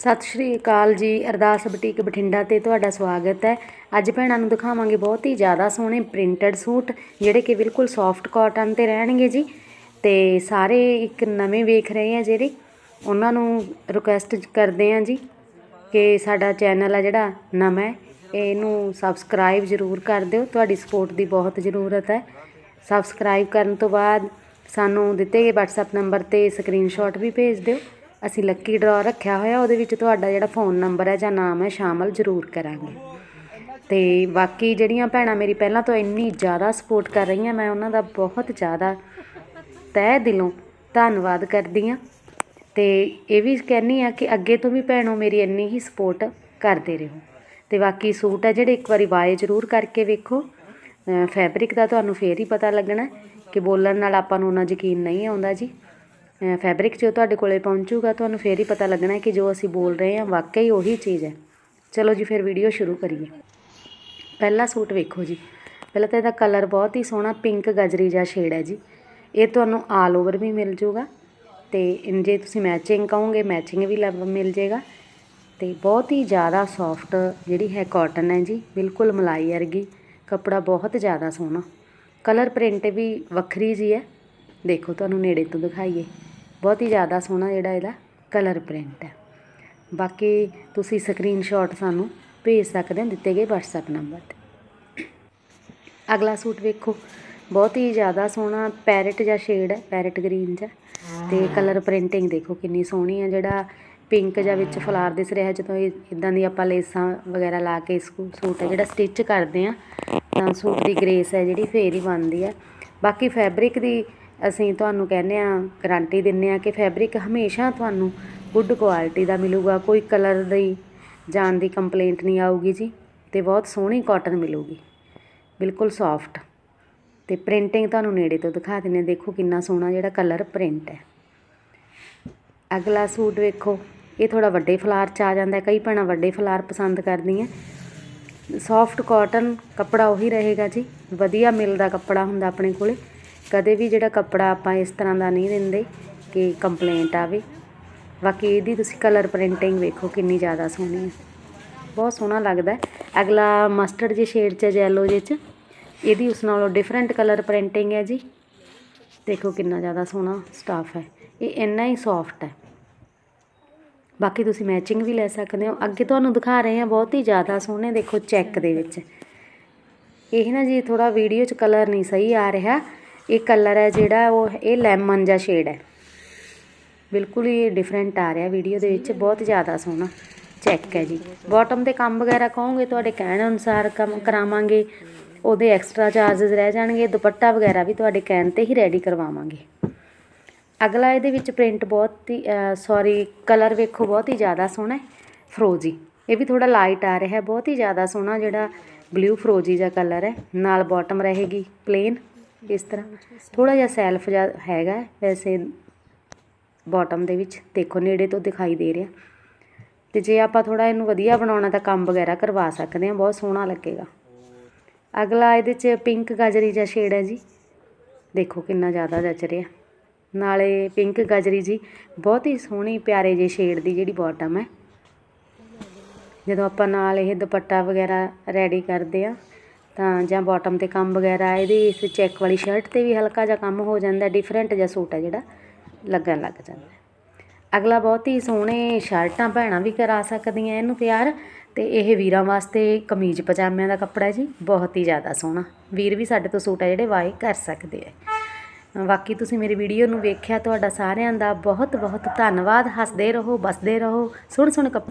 ਸਤਿ ਸ਼੍ਰੀ ਅਕਾਲ ਜੀ, ਅਰਦਾਸ ਬੁਟੀਕ ਬਠਿੰਡਾ ਤੇ ਤੁਹਾਡਾ ਸਵਾਗਤ ਹੈ। ਅੱਜ ਭੈਣਾਂ ਨੂੰ ਦਿਖਾਵਾਂਗੇ ਬਹੁਤ ਹੀ ਜ਼ਿਆਦਾ ਸੋਹਣੇ ਪ੍ਰਿੰਟਡ ਸੂਟ, ਜਿਹੜੇ ਕਿ ਬਿਲਕੁਲ ਸੌਫਟ ਕਾਟਨ ਤੇ ਰਹਿਣਗੇ ਜੀ। ਤੇ ਸਾਰੇ ਇੱਕ ਨਵੇਂ ਵੇਖ ਰਹੇ ਆ ਜਿਹੜੇ, ਉਹਨਾਂ ਨੂੰ ਰਿਕੁਐਸਟ ਕਰਦੇ ਆ ਜੀ ਕਿ ਸਾਡਾ ਚੈਨਲ ਆ ਜਿਹੜਾ ਨਵਾਂ ਹੈ, ਇਹਨੂੰ ਸਬਸਕ੍ਰਾਈਬ ਜ਼ਰੂਰ ਕਰ ਦਿਓ। ਤੁਹਾਡੀ ਸਪੋਰਟ ਦੀ ਬਹੁਤ ਜ਼ਰੂਰਤ ਹੈ। ਸਬਸਕ੍ਰਾਈਬ ਕਰਨ ਤੋਂ ਬਾਅਦ ਸਾਨੂੰ ਦਿੱਤੇ ਗਏ WhatsApp ਨੰਬਰ ਤੇ ਸਕਰੀਨਸ਼ਾਟ ਵੀ ਭੇਜ ਦਿਓ। ਅਸੀਂ ਲੱਕੀ ਡਰਾ ਰੱਖਿਆ ਹੋਇਆ, ਉਹਦੇ ਵਿੱਚ ਤੁਹਾਡਾ ਜਿਹੜਾ ਫੋਨ ਨੰਬਰ ਹੈ ਜਾਂ ਨਾਮ ਹੈ, ਸ਼ਾਮਲ ਜ਼ਰੂਰ ਕਰਾਂਗੇ। ਤੇ ਬਾਕੀ ਜਿਹੜੀਆਂ ਭੈਣਾਂ ਮੇਰੀ ਪਹਿਲਾਂ ਤੋਂ ਇੰਨੀ ਜ਼ਿਆਦਾ ਸਪੋਰਟ ਕਰ ਰਹੀਆਂ, ਮੈਂ ਉਹਨਾਂ ਦਾ ਬਹੁਤ ਜ਼ਿਆਦਾ ਤਹਿ ਦਿਲੋਂ ਧੰਨਵਾਦ ਕਰਦੀ ਆ ਤੇ ਇਹ ਵੀ ਕਹਿੰਨੀ ਆ ਕਿ ਅੱਗੇ ਤੋਂ ਵੀ ਭੈਣੋ ਮੇਰੀ ਇੰਨੀ ਹੀ ਸਪੋਰਟ ਕਰਦੇ ਰਹੋ। ਤੇ ਬਾਕੀ ਸੂਟ ਹੈ ਜਿਹੜੇ ਇੱਕ ਵਾਰੀ ਵਾਏ ਜ਼ਰੂਰ ਕਰਕੇ ਵੇਖੋ। ਫੈਬਰਿਕ ਦਾ ਤੁਹਾਨੂੰ ਫੇਰ ਹੀ ਪਤਾ ਲੱਗਣਾ ਕਿ ਬੋਲਣ ਨਾਲ ਆਪਾਂ ਨੂੰ ਉਹਨਾਂ ਯਕੀਨ ਨਹੀਂ ਆਉਂਦਾ ਜੀ। ਫੈਬਰਿਕ ਜੋ ਤੁਹਾਡੇ ਕੋਲੇ ਪਹੁੰਚੂਗਾ, ਤੁਹਾਨੂੰ ਫੇਰ ਹੀ ਪਤਾ ਲੱਗਣਾ ਕਿ ਜੋ ਅਸੀਂ ਬੋਲ ਰਹੇ ਹਾਂ, ਵਾਕਈ ਉਹੀ ਚੀਜ਼ ਹੈ। ਚਲੋ ਜੀ, ਫਿਰ ਵੀਡੀਓ ਸ਼ੁਰੂ ਕਰੀਏ। ਪਹਿਲਾ ਸੂਟ ਵੇਖੋ ਜੀ। ਪਹਿਲਾਂ ਤਾਂ ਇਹਦਾ ਕਲਰ ਬਹੁਤ ਹੀ ਸੋਹਣਾ ਪਿੰਕ ਗਜਰੀ ਜਿਹਾ ਸ਼ੇਡ ਹੈ ਜੀ। ਇਹ ਤੁਹਾਨੂੰ ਆਲ ਓਵਰ ਵੀ ਮਿਲ ਜਾਊਗਾ ਤੇ ਜੇ ਤੁਸੀਂ ਮੈਚਿੰਗ ਕਹੋਗੇ ਮੈਚਿੰਗ ਵੀ ਲੱਭ ਮਿਲ ਜਾਏਗਾ ਤੇ ਬਹੁਤ ਹੀ ਜ਼ਿਆਦਾ ਸੌਫਟ ਜਿਹੜੀ ਹੈ ਕਾਟਨ ਹੈ ਜੀ, ਬਿਲਕੁਲ ਮਲਾਈ ਵਰਗੀ, ਕੱਪੜਾ ਬਹੁਤ ਜ਼ਿਆਦਾ ਸੋਹਣਾ। ਕਲਰ ਪ੍ਰਿੰਟ ਵੀ ਵੱਖਰੀ ਜੀ ਹੈ। ਦੇਖੋ, ਤੁਹਾਨੂੰ ਨੇੜੇ ਤੋਂ ਦਿਖਾਈਏ। ਬਹੁਤ ਹੀ ਜ਼ਿਆਦਾ ਸੋਹਣਾ ਜਿਹੜਾ ਇਹਦਾ ਕਲਰ ਪ੍ਰਿੰਟ ਹੈ। ਬਾਕੀ ਤੁਸੀਂ ਸਕਰੀਨਸ਼ਾਟ ਸਾਨੂੰ ਭੇਜ ਸਕਦੇ ਹੋ, ਦਿੱਤੇ ਗਏ WhatsApp ਨੰਬਰ ਤੇ। ਅਗਲਾ ਸੂਟ ਵੇਖੋ, ਬਹੁਤ ਹੀ ਜ਼ਿਆਦਾ ਸੋਹਣਾ ਪੈਰਟ ਜਿਹਾ ਸ਼ੇਡ ਹੈ ਪੈਰਟ ਗ੍ਰੀਨ ਜਿਹਾ। ਤੇ ਕਲਰ ਪ੍ਰਿੰਟਿੰਗ ਦੇਖੋ ਕਿੰਨੀ ਸੋਹਣੀ ਹੈ, ਜਿਹੜਾ ਪਿੰਕ ਜਿਹਾ ਵਿੱਚ ਫਲਾਰ ਦਿਸ ਰਿਹਾ ਜਦੋਂ ਇਹ ਇਦਾਂ ਦੀ ਆਪਾਂ ਲੇਸਾਂ ਵਗੈਰਾ ਲਾ ਕੇ ਇਸ ਸੂਟ ਹੈ, ਜਿਹੜਾ ਸਟਿਚ ਕਰਦੇ ਆ ਤਾਂ ਸੂਟ ਦੀ ਗ੍ਰੇਸ ਹੈ ਜਿਹੜੀ, ਫੇਰ ਹੀ ਬਣਦੀ ਹੈ। ਬਾਕੀ ਫੈਬਰਿਕ ਦੀ ਅਸੀਂ ਤੁਹਾਨੂੰ ਕਹਿੰਦੇ ਆ ਗਾਰੰਟੀ ਦਿੰਨੇ ਆ ਕਿ ਫੈਬਰਿਕ ਹਮੇਸ਼ਾ ਤੁਹਾਨੂੰ ਗੁੱਡ ਕੁਆਲਿਟੀ ਦਾ ਮਿਲੂਗਾ, ਕੋਈ ਕਲਰ ਦੀ ਜਾਣ ਦੀ ਕੰਪਲੇਂਟ ਨਹੀਂ ਆਊਗੀ ਜੀ ਤੇ ਬਹੁਤ ਸੋਹਣੀ ਕਾਟਨ ਮਿਲੂਗੀ, ਬਿਲਕੁਲ ਸੌਫਟ ਤੇ ਪ੍ਰਿੰਟਿੰਗ ਤੁਹਾਨੂੰ ਨੇੜੇ ਤੋਂ ਦਿਖਾ ਦਿੰਨੇ ਦੇਖੋ ਕਿੰਨਾ ਸੋਹਣਾ ਜਿਹੜਾ ਕਲਰ ਪ੍ਰਿੰਟ ਹੈ। ਅਗਲਾ ਸੂਟ ਵੇਖੋ, ਇਹ ਥੋੜਾ ਵੱਡੇ ਫਲਾਰ ਚ ਆ ਜਾਂਦਾ ਕਈ ਭੈਣਾਂ ਵੱਡੇ ਫਲਾਰ ਪਸੰਦ ਕਰਦੀਆਂ। ਸੌਫਟ ਕਾਟਨ ਕੱਪੜਾ ਉਹੀ ਰਹੇਗਾ ਜੀ, ਵਧੀਆ ਮਿਲਦਾ ਕੱਪੜਾ ਹੁੰਦਾ ਆਪਣੇ ਕੋਲੇ। ਕਦੇ ਵੀ ਜਿਹੜਾ ਕੱਪੜਾ ਆਪਾਂ ਇਸ ਤਰ੍ਹਾਂ ਦਾ ਨਹੀਂ ਦਿੰਦੇ ਕਿ ਕੰਪਲੇਂਟ ਆਵੇ। ਬਾਕੀ ਇਹਦੀ ਤੁਸੀਂ ਕਲਰ ਪ੍ਰਿੰਟਿੰਗ ਵੇਖੋ ਕਿੰਨੀ ਜ਼ਿਆਦਾ ਸੋਹਣੀ ਹੈ। ਬਹੁਤ ਸੋਹਣਾ ਲੱਗਦਾ ਅਗਲਾ ਮਸਟਰਡ ਜੇ ਸ਼ੇਡ 'ਚ ਜੈਲੋ ਜੇ 'ਚ, ਇਹਦੀ ਉਸ ਨਾਲੋਂ ਡਿਫਰੈਂਟ ਕਲਰ ਪ੍ਰਿੰਟਿੰਗ ਹੈ ਜੀ। ਦੇਖੋ ਕਿੰਨਾ ਜ਼ਿਆਦਾ ਸੋਹਣਾ ਸਟਾਫ ਹੈ। ਇਹ ਇੰਨਾ ਹੀ ਸੌਫਟ ਹੈ। ਬਾਕੀ ਤੁਸੀਂ ਮੈਚਿੰਗ ਵੀ ਲੈ ਸਕਦੇ ਹੋ। ਅੱਗੇ ਤੁਹਾਨੂੰ ਦਿਖਾ ਰਹੇ ਹਾਂ ਬਹੁਤ ਹੀ ਜ਼ਿਆਦਾ ਸੋਹਣੇ, ਦੇਖੋ ਚੈੱਕ ਦੇ ਵਿੱਚ। ਇਹ ਨਾ ਜੀ ਥੋੜਾ ਵੀਡੀਓ 'ਚ ਕਲਰ ਨਹੀਂ ਸਹੀ ਆ ਰਿਹਾ। ਇਹ ਕਲਰ ਹੈ ਜਿਹੜਾ ਉਹ ਇਹ ਲੈਮਨ ਜਿਹਾ ਸ਼ੇਡ ਹੈ। ਬਿਲਕੁਲ ਹੀ ਡਿਫਰੈਂਟ ਆ ਰਿਹਾ ਵੀਡੀਓ ਦੇ ਵਿੱਚ, ਬਹੁਤ ਜ਼ਿਆਦਾ ਸੋਹਣਾ। ਚੈੱਕ ਹੈ ਜੀ। ਬਾਟਮ ਤੇ ਕੰਮ ਵਗੈਰਾ ਕਹੋਗੇ, ਤੁਹਾਡੇ ਕਹਿਣ ਅਨੁਸਾਰ ਕੰਮ ਕਰਾਵਾਂਗੇ। ਉਹਦੇ ਐਕਸਟਰਾ ਚਾਰजेस ਰਹਿ ਜਾਣਗੇ, ਦੁਪੱਟਾ ਵਗੈਰਾ ਵੀ ਤੁਹਾਡੇ ਕਹਿਣ ਤੇ ਹੀ ਰੈਡੀ ਕਰਵਾਵਾਂਗੇ। ਅਗਲਾ ਇਹਦੇ ਵਿੱਚ ਪ੍ਰਿੰਟ ਬਹੁਤ ਹੀ ਸੌਰੀ ਕਲਰ ਵੇਖੋ, ਬਹੁਤ ਹੀ ਜ਼ਿਆਦਾ ਸੋਹਣਾ ਹੈ। ਫਰੋਜੀ ਇਹ ਵੀ ਥੋੜਾ ਲਾਈਟ ਆ ਰਿਹਾ ਹੈ, ਬਹੁਤ ਹੀ ਜ਼ਿਆਦਾ ਸੋਹਣਾ ਜਿਹੜਾ ਬਲੂ ਫਰੋਜੀ ਜਿਹਾ ਕਲਰ ਹੈ। ਨਾਲ ਬਾਟਮ ਰਹੇਗੀ ਪਲੇਨ ਇਸ ਤਰ੍ਹਾਂ। ਥੋੜਾ ਜਿਹਾ ਸੈਲਫ ਜਿਹਾ ਹੈਗਾ ਵੈਸੇ ਬਾਟਮ ਦੇ ਵਿੱਚ। ਦੇਖੋ, ਨੇੜੇ ਤੋਂ ਦਿਖਾਈ ਦੇ ਰਿਹਾ। ਤੇ ਜੇ ਆਪਾਂ ਥੋੜਾ ਇਹਨੂੰ ਵਧੀਆ ਬਣਾਉਣਾ ਤਾਂ ਕੰਮ ਵਗੈਰਾ ਕਰਵਾ ਸਕਦੇ ਹਾਂ, ਬਹੁਤ ਸੋਹਣਾ ਲੱਗੇਗਾ। ਅਗਲਾ ਇਹਦੇ 'ਚ ਪਿੰਕ ਗਾਜਰੀ ਜਿਹਾ ਸ਼ੇਡ ਹੈ ਜੀ। ਦੇਖੋ, ਕਿੰਨਾ ਜ਼ਿਆਦਾ ਜਚ ਰਿਹਾ। ਨਾਲੇ ਪਿੰਕ ਗਾਜਰੀ ਜੀ, ਬਹੁਤ ਹੀ ਸੋਹਣੀ ਪਿਆਰੇ ਜਿਹੇ ਸ਼ੇਡ ਦੀ ਜਿਹੜੀ ਬਾਟਮ ਹੈ। ਜਦੋਂ ਆਪਾਂ ਨਾਲ ਇਹ ਦੁਪੱਟਾ ਵਗੈਰਾ ਰੈਡੀ ਕਰਦੇ ਆ ਤਾਂ ਜਾਂ ਬਾਟਮ ਤੇ ਕੰਮ ਵਗੈਰਾ, ਇਹਦੀ ਇਸ ਚੈੱਕ ਵਾਲੀ ਸ਼ਰਟ ਤੇ ਵੀ ਹਲਕਾ ਜਿਹਾ ਕੰਮ ਹੋ ਜਾਂਦਾ ਡਿਫਰੈਂਟ ਜਿਹਾ ਸੂਟ ਹੈ ਜਿਹੜਾ, ਲੱਗਣ ਲੱਗ ਜਾਂਦਾ ਅਗਲਾ ਬਹੁਤ ਹੀ ਸੋਹਣੇ ਸ਼ਰਟਾਂ ਭੈਣਾਂ ਵੀ ਕਰਾ ਸਕਦੀਆਂ ਇਹਨੂੰ ਤਿਆਰ, ਤੇ ਇਹ ਵੀਰਾਂ ਵਾਸਤੇ ਕਮੀਜ਼ ਪਜਾਮਿਆਂ ਦਾ ਕੱਪੜਾ ਜੀ, ਬਹੁਤ ਹੀ ਜ਼ਿਆਦਾ ਸੋਹਣਾ। ਵੀਰ ਵੀ ਸਾਡੇ ਤੋਂ ਸੂਟ ਆ ਜਿਹੜੇ ਵਾਏ ਕਰ ਸਕਦੇ ਆ। ਬਾਕੀ ਤੁਸੀਂ ਮੇਰੀ ਵੀਡੀਓ ਨੂੰ ਵੇਖਿਆ, ਤੁਹਾਡਾ ਸਾਰਿਆਂ ਦਾ ਬਹੁਤ ਬਹੁਤ ਧੰਨਵਾਦ। ਹੱਸਦੇ ਰਹੋ ਬਸਦੇ ਰਹੋ ਸੋਹਣੇ ਸੋਹਣੇ ਕੱਪੜੇ